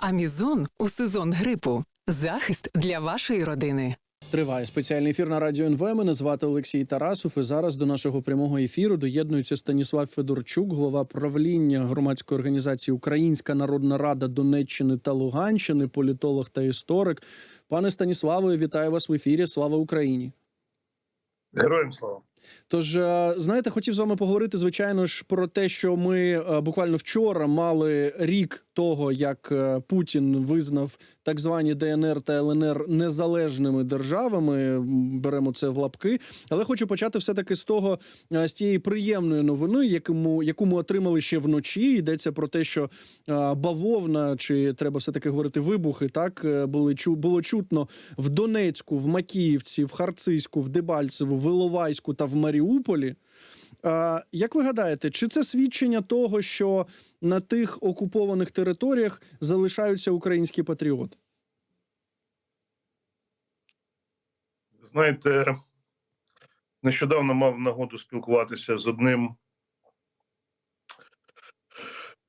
Амізон у сезон грипу. Захист для вашої родини. Триває спеціальний ефір на радіо НВ. Мене звати Олексій Тарасов. І зараз до нашого прямого ефіру доєднується Станіслав Федорчук, голова правління громадської організації Українська Народна Рада Донеччини та Луганщини, політолог та історик. Пане Станіславе, вітаю вас в ефірі. Слава Україні! Героям слава. Тож, е, знаєте, хотів з вами поговорити, звичайно ж, про те, що ми е, буквально вчора мали рік того, як е, Путін визнав так звані ДНР та ЛНР незалежними державами. Беремо це в лапки. Але хочу почати все таки з того, з тієї приємної новини, якому яку ми отримали ще вночі. Йдеться про те, що бавовна, чи треба все таки говорити вибухи, так були чу було чутно в Донецьку, в Макіївці, в Харциську, в Дебальцеву, в Іловайську та в Маріуполі. Як ви гадаєте, чи це свідчення того, що на тих окупованих територіях залишаються українські патріоти? Знаєте, нещодавно мав нагоду спілкуватися з одним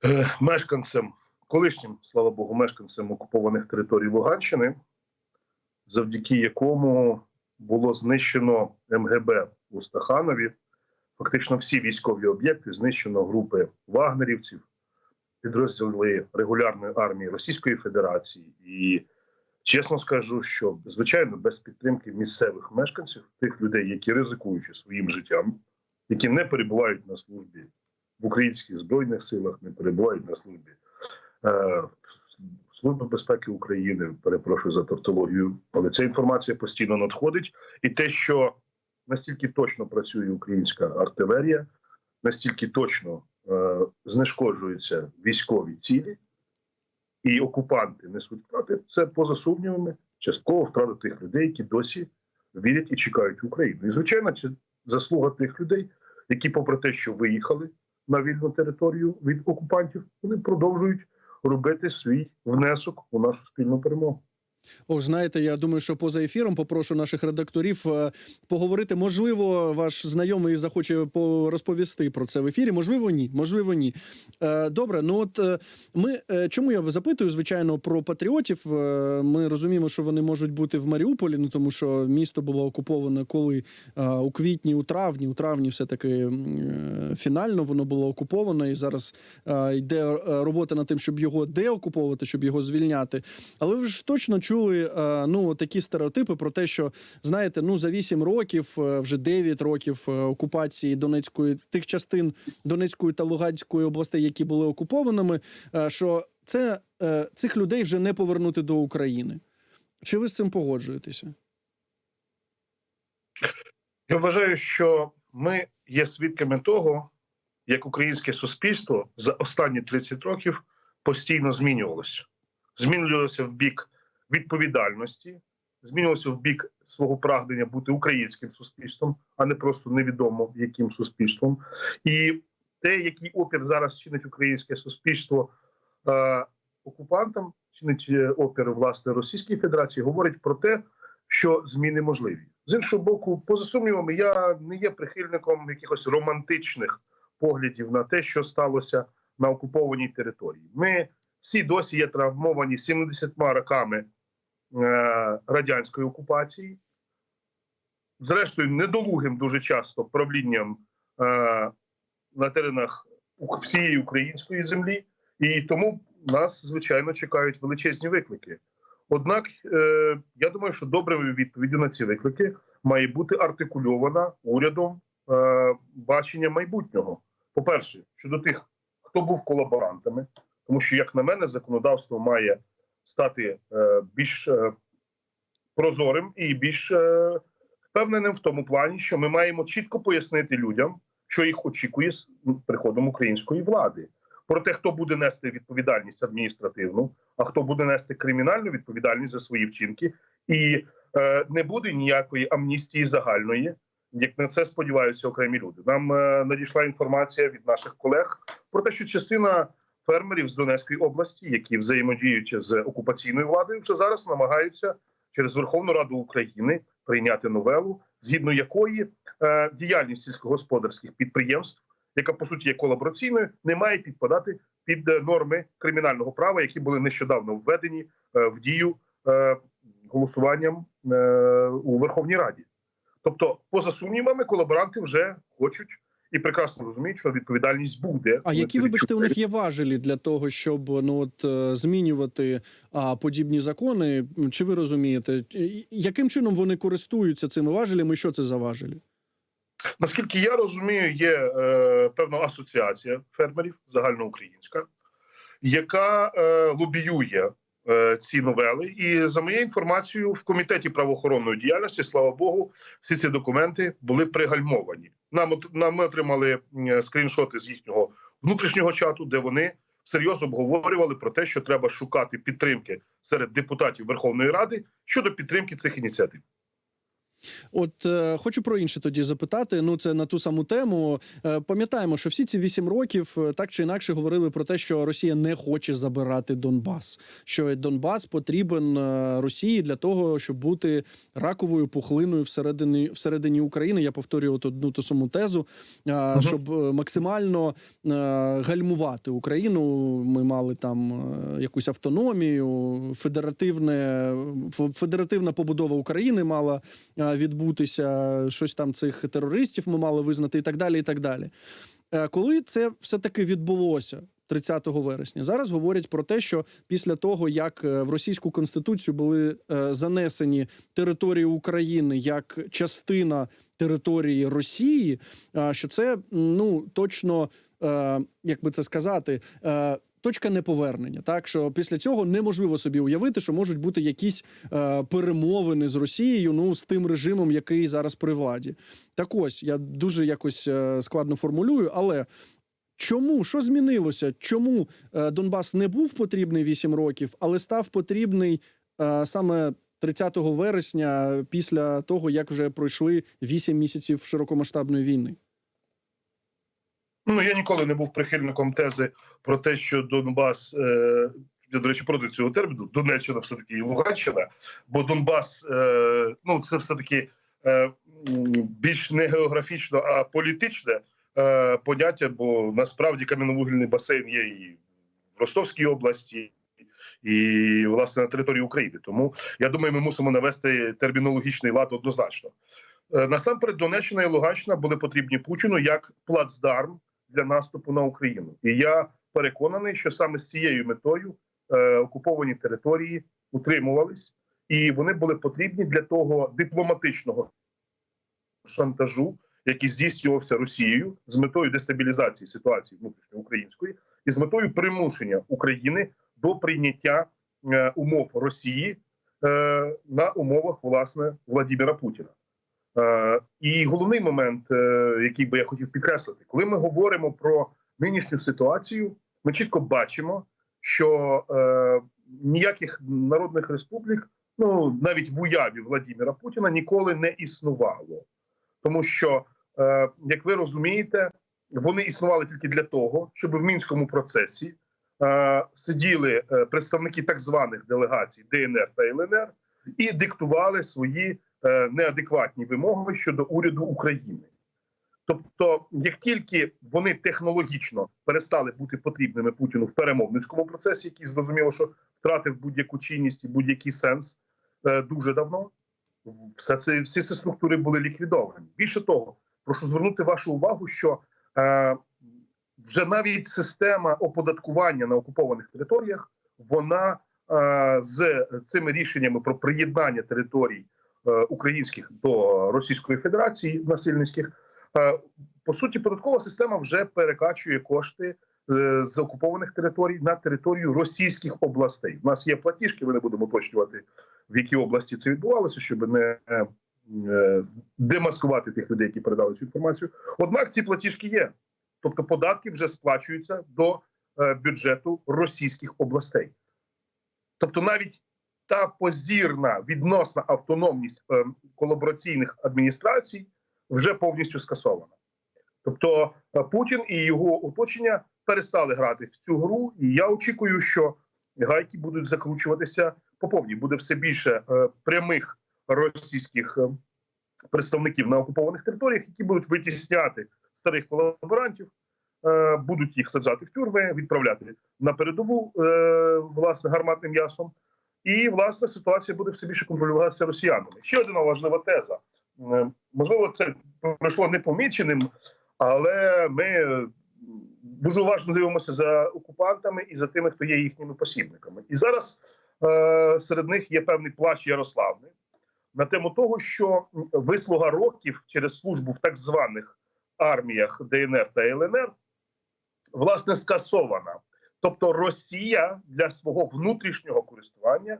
е, мешканцем, колишнім, слава Богу, мешканцем окупованих територій Луганщини, завдяки якому було знищено МГБ у Стаханові. Фактично всі військові об'єкти знищено групи вагнерівців, підрозділи регулярної армії Російської Федерації. І чесно скажу, що звичайно без підтримки місцевих мешканців, тих людей, які ризикуючи своїм життям, які не перебувають на службі в українських збройних силах, не перебувають на службі е, Служби безпеки України, перепрошую за тавтологію, але ця інформація постійно надходить, і те, що настільки точно працює українська артилерія, настільки точно е, знешкоджуються військові цілі, і окупанти несуть втрати, це поза сумнівами частково втрата тих людей, які досі вірять і чекають Україну. І звичайно, це заслуга тих людей, які, попри те, що виїхали на вільну територію від окупантів, вони продовжують робити свій внесок у нашу спільну перемогу. Ох, знаєте, я думаю, що поза ефіром попрошу наших редакторів е, поговорити. Можливо, ваш знайомий захоче по- розповісти про це в ефірі. Можливо, ні. Можливо, ні. Е, Добре, ну от е, ми чому я запитую, звичайно, про патріотів. Ми розуміємо, що вони можуть бути в Маріуполі, ну тому що місто було окуповане коли у квітні, у травні. У травні, все таки фінально воно було окуповано, і зараз йде робота над тим, щоб його деокуповувати, щоб його звільняти. Але ви ж точно чули е, ну такі стереотипи про те, що знаєте, ну за 8 років, е, вже 9 років е, окупації Донецької тих частин Донецької та Луганської областей, які були окупованими, що це цих людей вже не повернути до України. Чи ви з цим погоджуєтеся? Я вважаю, що ми є свідками того, як українське суспільство за останні 30 років постійно змінювалося. Змінювалося в бік відповідальності, змінювалося в бік свого прагнення бути українським суспільством, а не просто невідомо яким суспільством. І те, який опір зараз чинить українське суспільство е, окупантам, чинить е, опір власне Російській Федерації, говорить про те, що зміни можливі. З іншого боку, поза сумнівами, я не є прихильником якихось романтичних поглядів на те, що сталося на окупованій території. Ми всі досі є травмовані 70 роками радянської окупації, зрештою, недолугим дуже часто правлінням е, на теренах всієї української землі, і тому нас звичайно чекають величезні виклики. Однак е, я думаю, що доброю відповіддю на ці виклики має бути артикульована урядом е, бачення майбутнього. По-перше, щодо тих, хто був колаборантами, тому що, як на мене, законодавство має стати е, більш е, прозорим і більш е, впевненим в тому плані, що ми маємо чітко пояснити людям, що їх очікує з приходом української влади. Про те, хто буде нести відповідальність адміністративну, а хто буде нести кримінальну відповідальність за свої вчинки, і е, не буде ніякої амністії загальної, як на це сподіваються окремі люди. Нам е, надійшла інформація від наших колег про те, що частина фермерів з Донецької області, які взаємодіють з окупаційною владою, вже зараз намагаються через Верховну Раду України прийняти новелу, згідно якої е, діяльність сільськогосподарських підприємств яка по суті є колабораційною, не має підпадати під е, норми кримінального права, які були нещодавно введені е, в дію е, голосуванням е, у Верховній Раді. Тобто, поза сумнівами, колаборанти вже хочуть і прекрасно розуміють, що відповідальність буде. А які, вибачте, у них є важелі для того, щоб ну от е, змінювати а, подібні закони? Чи ви розумієте, яким чином вони користуються цими важелями? Що це за важелі? Наскільки я розумію, є е, певна асоціація фермерів загальноукраїнська, яка е, лобіює е, ці новели. І за моєю інформацією, в комітеті правоохоронної діяльності, слава Богу, всі ці документи були пригальмовані. Нам нам ми отримали скріншоти з їхнього внутрішнього чату, де вони серйозно обговорювали про те, що треба шукати підтримки серед депутатів Верховної Ради щодо підтримки цих ініціатив. От е, хочу про інше тоді запитати. Ну, це на ту саму тему. Е, пам'ятаємо, що всі ці вісім років е, так чи інакше говорили про те, що Росія не хоче забирати Донбас. Що Донбас потрібен е, Росії для того, щоб бути раковою пухлиною всередині всередині України. Я повторюю от одну ту саму тезу, е, щоб е, максимально е, гальмувати Україну. Ми мали там е, якусь автономію, федеративне федеративна побудова України мала е, відбутися, щось там цих терористів ми мали визнати, і так далі. І так далі. Е, Коли це все таки відбулося? 30 вересня зараз говорять про те, що після того як е, в російську конституцію були е, занесені території України як частина території Росії, що це ну точно як би це сказати. Точка неповернення, так що після цього неможливо собі уявити, що можуть бути якісь е, перемовини з Росією, ну з тим режимом, який зараз при владі. Так ось я дуже якось е, складно формулюю, але чому що змінилося? Чому е, Донбас не був потрібний 8 років, але став потрібний е, саме 30 вересня, після того як вже пройшли 8 місяців широкомасштабної війни? Ну я ніколи не був прихильником тези про те, що Донбас. Е... Я, до речі, проти цього терміну Донеччина все таки і Луганщина, бо Донбас е, ну це все таки е, більш не географічно, а політичне е, поняття. Бо насправді кам'яновугільний басейн є і в Ростовській області, і власне на території України. Тому я думаю, ми мусимо навести термінологічний лад однозначно. Е, насамперед, Донеччина і Луганщина були потрібні Путіну як плацдарм для наступу на Україну. І я переконаний, що саме з цією метою е, окуповані території утримувались, і вони були потрібні для того дипломатичного шантажу, який здійснювався Росією з метою дестабілізації ситуації внутрішньоукраїнської і з метою примушення України до прийняття е, умов Росії е, на умовах власне Владимира Путіна. Е, і головний момент, е, який би я хотів підкреслити, коли ми говоримо про нинішню ситуацію, ми чітко бачимо, що е, ніяких народних республік, ну навіть в уяві Владимира Путіна, ніколи не існувало, тому що, як ви розумієте, вони існували тільки для того, щоб в мінському процесі сиділи представники так званих делегацій ДНР та ЛНР і диктували свої неадекватні вимоги щодо уряду України. Тобто, як тільки вони технологічно перестали бути потрібними Путіну в перемовницькому процесі, який зрозуміло, що втратив будь-яку чинність і будь-який сенс е, дуже давно, все це всі ці структури були ліквідовані. Більше того, прошу звернути вашу увагу, що е, вже навіть система оподаткування на окупованих територіях вона е, з цими рішеннями про приєднання територій е, українських до Російської Федерації насильницьких. Е, По суті, податкова система вже перекачує кошти е, з окупованих територій на територію російських областей. У нас є платіжки, ми не будемо уточнювати, в якій області це відбувалося, щоб не е, е, демаскувати тих людей, які передали цю інформацію. Однак ці платіжки є, тобто податки вже сплачуються до е, бюджету російських областей. Тобто, навіть та позірна відносна автономність е, колабораційних адміністрацій вже повністю скасована. Тобто е, Путін і його оточення перестали грати в цю гру, і я очікую, що гайки будуть закручуватися по повній. Буде все більше е, прямих російських представників на окупованих територіях, які будуть витісняти старих колаборантів, будуть їх саджати в тюрми, відправляти на передову власне гарматним м'ясом. І власне ситуація буде все більше контролюватися росіянами. Ще одна важлива теза. Е, Можливо, це пройшло непоміченим, але ми дуже уважно дивимося за окупантами і за тими, хто є їхніми посібниками. І зараз е, серед них є певний плач Ярославни на тему того, що вислуга років через службу в так званих арміях ДНР та ЛНР власне скасована. Тобто Росія для свого внутрішнього користування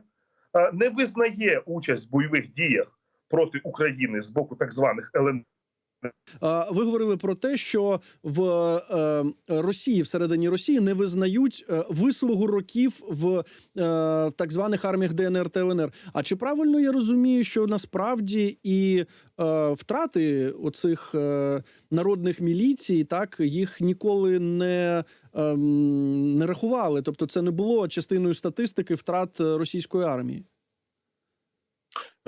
е, не визнає участь в бойових діях проти України з боку так званих ЛНР Ви говорили про те, що в е, Росії всередині Росії не визнають е, вислугу років в, так званих арміях ДНР та ЛНР. А чи правильно я розумію, що насправді і втрати оцих народних міліцій, так їх ніколи не, ем, не рахували? Тобто, це не було частиною статистики втрат е, російської армії?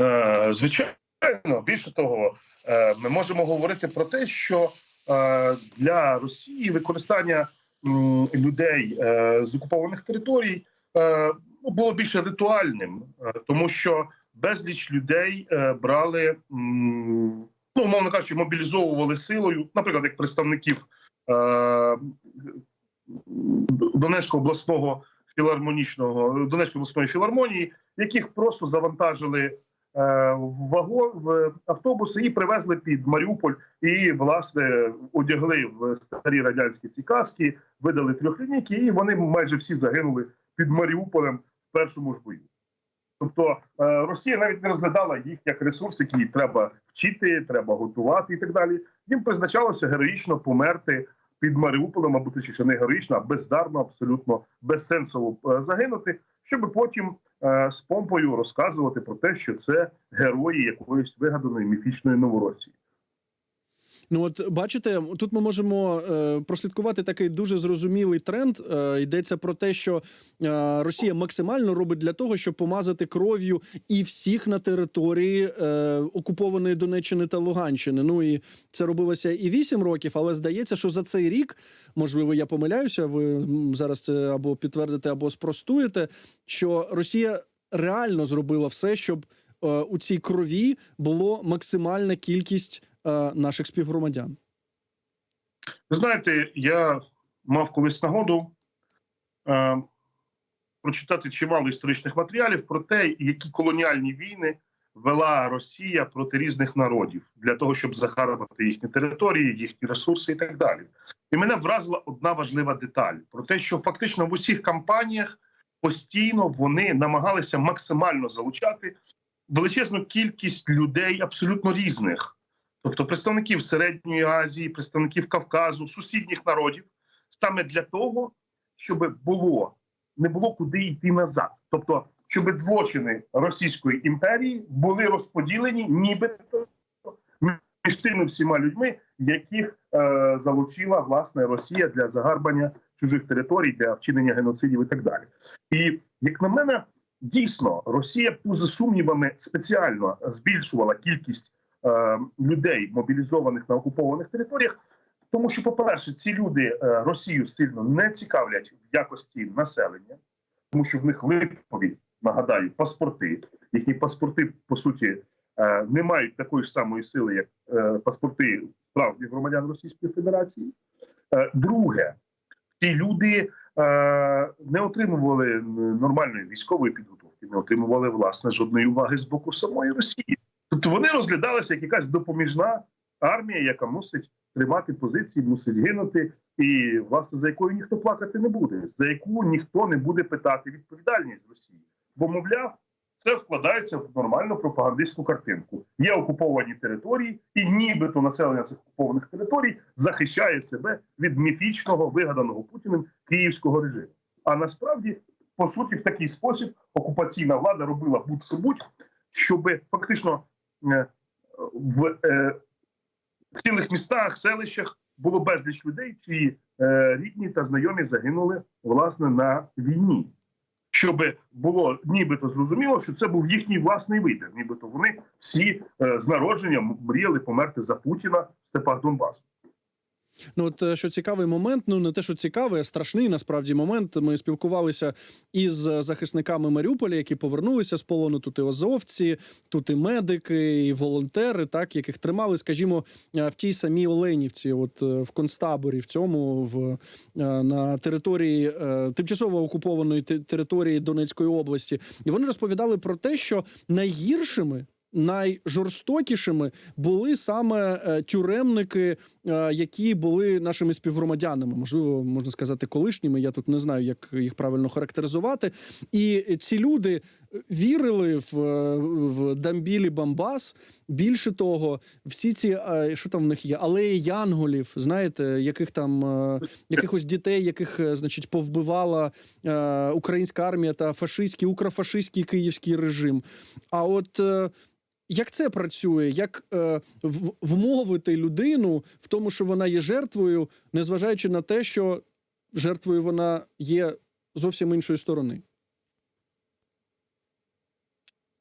Е, Звичайно, більше того, е, ми можемо говорити про те, що е, для Росії використання м, людей е, з окупованих територій е, ну, було більше ритуальним, е, тому що безліч людей е, брали, м, ну умовно кажучи, мобілізовували силою, наприклад, як представників е, Донецького обласного філармонічного Донецької обласної філармонії, яких просто завантажили е, в вагон в автобуси і привезли під Маріуполь, і власне одягли в старі радянські ці каски, видали трьохлінійки, і вони майже всі загинули під Маріуполем в першому ж бою. Тобто е, Росія навіть не розглядала їх як ресурс, який треба вчити, треба готувати і так далі. Їм призначалося героїчно померти під Маріуполем, або точніше не героїчно, а бездарно, абсолютно безсенсово е, загинути, щоб потім е, з помпою розказувати про те, що це герої якоїсь вигаданої міфічної новоросії. Ну, от бачите, тут ми можемо е, прослідкувати такий дуже зрозумілий тренд. Е, йдеться про те, що е, Росія максимально робить для того, щоб помазати кров'ю і всіх на території е, окупованої Донеччини та Луганщини. Ну і це робилося і 8 років, але здається, що за цей рік, можливо, я помиляюся. Ви зараз це або підтвердите, або спростуєте, що Росія реально зробила все, щоб е, у цій крові було максимальна кількість наших співгромадян. Ви знаєте, я мав колись нагоду е, прочитати чимало історичних матеріалів про те, які колоніальні війни вела Росія проти різних народів для того, щоб захарувати їхні території, їхні ресурси і так далі. І мене вразила одна важлива деталь про те, що фактично в усіх кампаніях постійно вони намагалися максимально залучати величезну кількість людей абсолютно різних тобто представників Середньої Азії, представників Кавказу, сусідніх народів, саме для того, щоб було не було куди йти назад. Тобто, щоб злочини Російської імперії були розподілені, нібито між тими всіма людьми, яких е, залучила власне Росія для загарбання чужих територій, для вчинення геноцидів і так далі. І як на мене, дійсно Росія поза сумнівами спеціально збільшувала кількість людей, мобілізованих на окупованих територіях. Тому що, по-перше, ці люди е, Росію сильно не цікавлять в якості населення, тому що в них липові, нагадаю, паспорти. Їхні паспорти, по суті, е, не мають такої ж самої сили, як е, паспорти справжніх громадян Російської Федерації. Е, Друге, ці люди е, не отримували нормальної військової підготовки, не отримували власне жодної уваги з боку самої Росії. Тобто вони розглядалися як якась допоміжна армія, яка мусить тримати позиції, мусить гинути, і власне за якою ніхто плакати не буде, за яку ніхто не буде питати відповідальність Росії. Бо, мовляв, це вкладається в нормальну пропагандистську картинку. Є окуповані території, і нібито населення цих окупованих територій захищає себе від міфічного вигаданого Путіним київського режиму. А насправді, по суті, в такий спосіб окупаційна влада робила будь-що будь, щоб фактично в, е, в цілих містах, селищах було безліч людей, чиї е, рідні та знайомі загинули власне на війні. Щоб було нібито зрозуміло, що це був їхній власний вибір. Нібито вони всі е, з народження мріяли померти за Путіна в степах Донбасу. Ну, от е, що цікавий момент, ну не те, що цікавий, а страшний насправді момент. Ми спілкувалися із е, захисниками Маріуполя, які повернулися з полону. Тут і озовці, тут і медики, і волонтери, так яких тримали, скажімо, е, в тій самій Оленівці, от в концтаборі, в цьому в на території тимчасово окупованої території Донецької області, і вони розповідали про те, що найгіршими. Найжорстокішими були саме е, тюремники, е, які були нашими співгромадянами, можливо, можна сказати, колишніми. Я тут не знаю, як їх правильно характеризувати. І ці люди вірили в, е, в Дамбілі Бамбас. Більше того, всі ці е, що там в них є, алеї янголів, знаєте, яких там е, якихось дітей, яких е, значить повбивала е, українська армія та фашистський, укрофашистський київський режим. А от е, як це працює? Як е, вмовити людину в тому, що вона є жертвою, незважаючи на те, що жертвою вона є зовсім іншої сторони?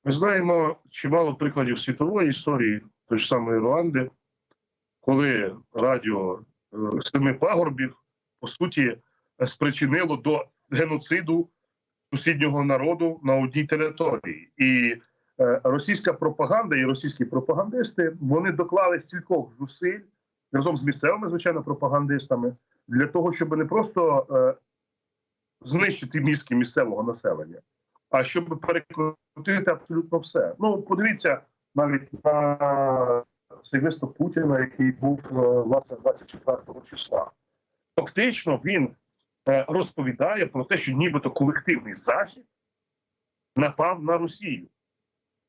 Ми знаємо чимало прикладів світової історії, той ж самої Руанди, коли радіо е, семи пагорбів по суті е, спричинило до геноциду сусіднього народу на одній території. І російська пропаганда і російські пропагандисти вони доклали стількох зусиль разом з місцевими, звичайно, пропагандистами для того, щоб не просто е, знищити мізки місцевого населення, а щоб перекрутити абсолютно все. Ну, подивіться навіть на цей виступ Путіна, який був е, власне 24 числа. Фактично він е, розповідає про те, що нібито колективний захід напав на Росію.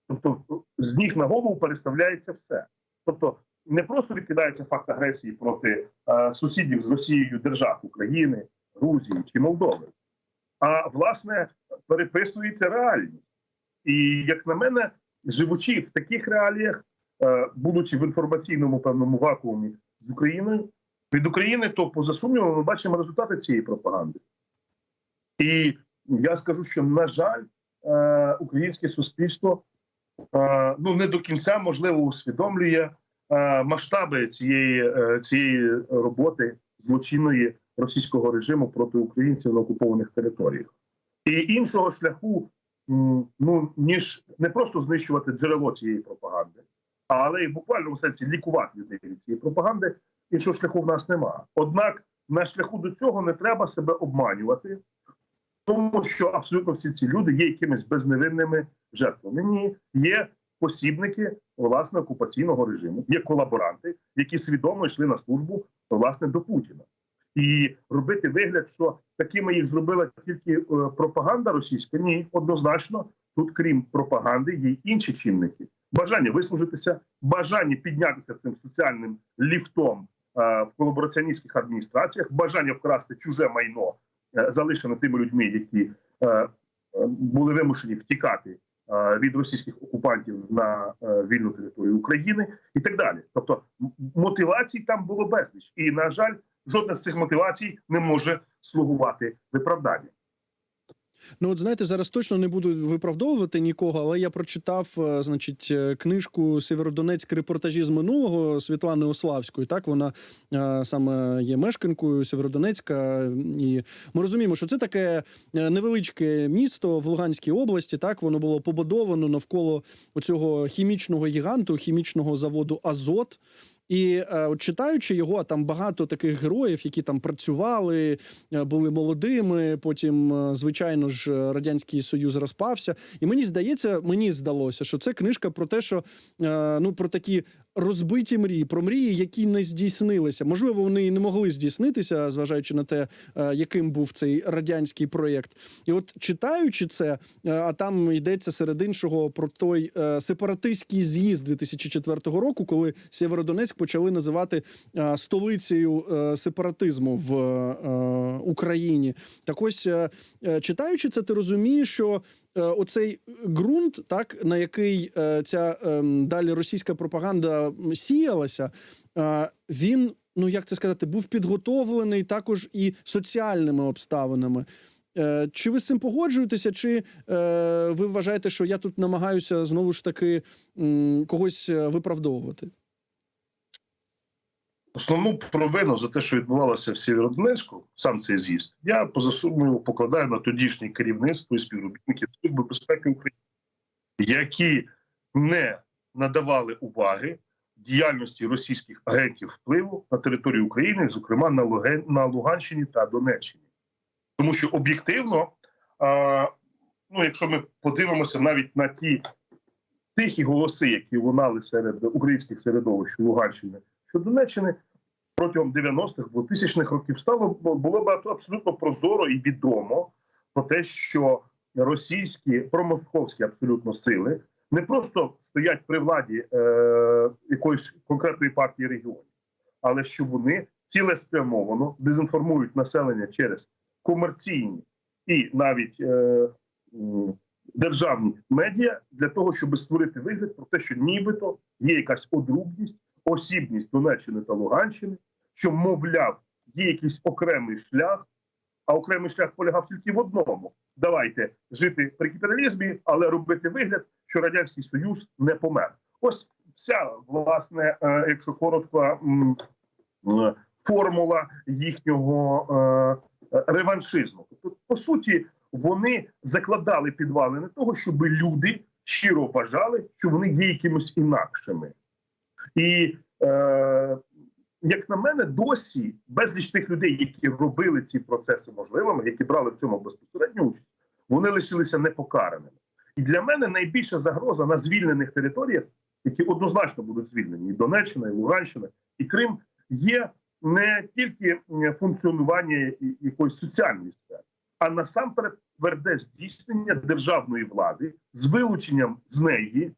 Тобто з ніг на голову переставляється все. Тобто не просто відкидається факт агресії проти е, сусідів з Росією держав України, Грузії чи Молдови, а власне переписується реальність. І як на мене, живучи в таких реаліях, е, будучи в інформаційному певному вакуумі з Україною, від України, то поза сумнівом ми бачимо результати цієї пропаганди. І я скажу, що на жаль, е, українське суспільство ну не до кінця можливо усвідомлює е, масштаби цієї, е, цієї роботи злочинної російського режиму проти українців на окупованих територіях. І іншого шляху, ну ніж не просто знищувати джерело цієї пропаганди, але й в буквальному сенсі лікувати людей цієї пропаганди. Іншого шляху в нас немає. Однак на шляху до цього не треба себе обманювати, тому що абсолютно всі ці люди є якимись безневинними жертвами. Ні, є посібники власне окупаційного режиму, є колаборанти, які свідомо йшли на службу власне до Путіна. І робити вигляд, що такими їх зробила тільки е, пропаганда російська. Ні, однозначно, тут, крім пропаганди, є інші чинники: бажання вислужитися, бажання піднятися цим соціальним ліфтом е, в колабораціоністських адміністраціях, бажання вкрасти чуже майно, е, залишене тими людьми, які е, е, були вимушені втікати від російських окупантів на вільну територію України, і так далі. Тобто мотивацій там було безліч, і на жаль, жодна з цих мотивацій не може слугувати виправданням. Ну, от знаєте, зараз точно не буду виправдовувати нікого, але я прочитав, е, значить, е, книжку Сєвєродонецьк репортажі з минулого Світлани Ославської. Так, вона е, саме є мешканкою Сєвєродонецька, і ми розуміємо, що це таке невеличке місто в Луганській області. Так, воно було побудовано навколо оцього хімічного гіганту, хімічного заводу Азот. І е, от читаючи його, там багато таких героїв, які там працювали, е, були молодими. Потім, е, звичайно ж, радянський союз розпався. І мені здається, мені здалося, що це книжка про те, що ну про такі розбиті мрії, про мрії, які не здійснилися. Можливо, вони і не могли здійснитися, зважаючи на те, е, яким був цей радянський проєкт. І от читаючи це, е, а там йдеться серед іншого про той е, сепаратистський з'їзд 2004 року, коли Сєвєродонецьк почали називати столицею сепаратизму в Україні. Так ось читаючи це, ти розумієш, що оцей ґрунт, так на який е, ця е, далі російська пропаганда сіялася, е, він. Ну, як це сказати, був підготовлений також і соціальними обставинами. Е, Чи ви з цим погоджуєтеся, чи е, ви вважаєте, що я тут намагаюся знову ж таки когось е, виправдовувати? Основну провину за те, що відбувалося в Сєвєродонецьку, сам цей з'їзд, я поза сумнівом покладаю на тодішнє керівництво і співробітників Служби безпеки України, які не надавали уваги діяльності російських агентів впливу на територію України, зокрема на Луганщині та Донеччині. Тому що об'єктивно, ну якщо ми подивимося навіть на ті тихі голоси, які лунали серед українських середовищ Луганщини щодо Донеччини протягом 90-х, 2000-х років стало було абсолютно прозоро і відомо про те, що російські промосковські абсолютно сили не просто стоять при владі е, якоїсь конкретної партії регіонів, але що вони цілеспрямовано дезінформують населення через комерційні і навіть е, державні медіа для того, щоб створити вигляд про те, що нібито є якась одрубність, осібність Донеччини та Луганщини, що, мовляв, є якийсь окремий шлях, а окремий шлях полягав тільки в одному: давайте жити при капіталізмі, але робити вигляд, що радянський союз не помер. Ось вся власне, е, якщо коротко, е, формула їхнього е, реваншизму. Тобто, по суті, вони закладали підвалини того, щоб люди щиро вважали, що вони є якимось інакшими. І е, як на мене, досі безліч тих людей, які робили ці процеси можливими, які брали в цьому безпосередню участь, вони лишилися непокараними. І для мене найбільша загроза на звільнених територіях, які однозначно будуть звільнені, і Донеччина, і Луганщина, і Крим, є не тільки функціонування якоїсь соціальної сфери, а насамперед тверде здійснення державної влади з вилученням з неї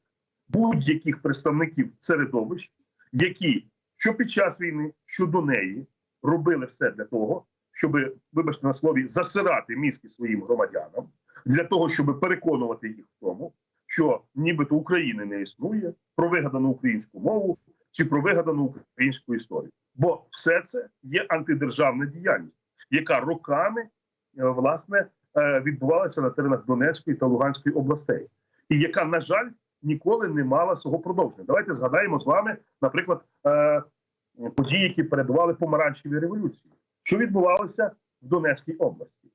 будь-яких представників середовищ, які що під час війни, що до неї робили все для того, щоб, вибачте на слові, засирати мізки своїм громадянам, для того, щоб переконувати їх в тому, що нібито України не існує, про вигадану українську мову чи про вигадану українську історію. Бо все це є антидержавна діяльність, яка роками е, власне е, відбувалася на теренах Донецької та Луганської областей, і яка, на жаль, ніколи не мала свого продовження. Давайте згадаємо з вами, наприклад, е, події, які передували помаранчевій революції. Що відбувалося в Донецькій області?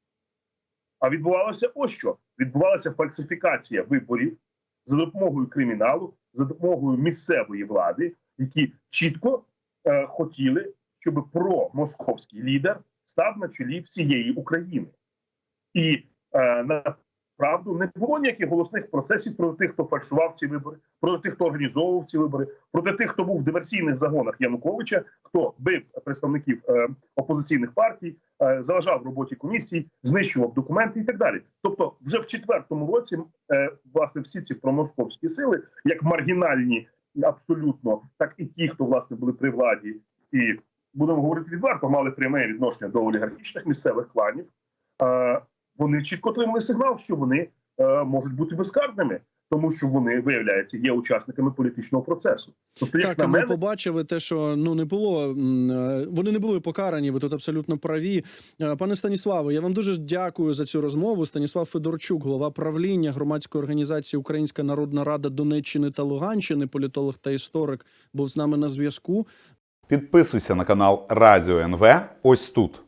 А відбувалося ось що: відбувалася фальсифікація виборів за допомогою криміналу, за допомогою місцевої влади, які чітко е, хотіли, щоб промосковський лідер став на чолі всієї України. І е, направду не було ніяких голосних процесів проти тих, хто фальшував ці вибори, проти тих, хто організовував ці вибори, проти тих, хто був в диверсійних загонах Януковича, хто бив представників е, опозиційних партій, е, заважав роботі комісій, знищував документи і так далі. Тобто, вже в четвертому році е, власне всі ці промосковські сили, як маргінальні, абсолютно, так і ті, хто власне були при владі, і будемо говорити відверто, мали пряме відношення до олігархічних місцевих кланів. Вони чітко отримали сигнал, що вони е, можуть бути безкарними, тому що вони виявляється є учасниками політичного процесу. Тобто, як Так, на а ми побачили те, що ну не було е, вони не були покарані. Ви тут абсолютно праві. Е, Пане Станіславе, я вам дуже дякую за цю розмову. Станіслав Федорчук, голова правління громадської організації Українська Народна Рада Донеччини та Луганщини, політолог та історик, був з нами на зв'язку. Підписуйся на канал Радіо НВ ось тут.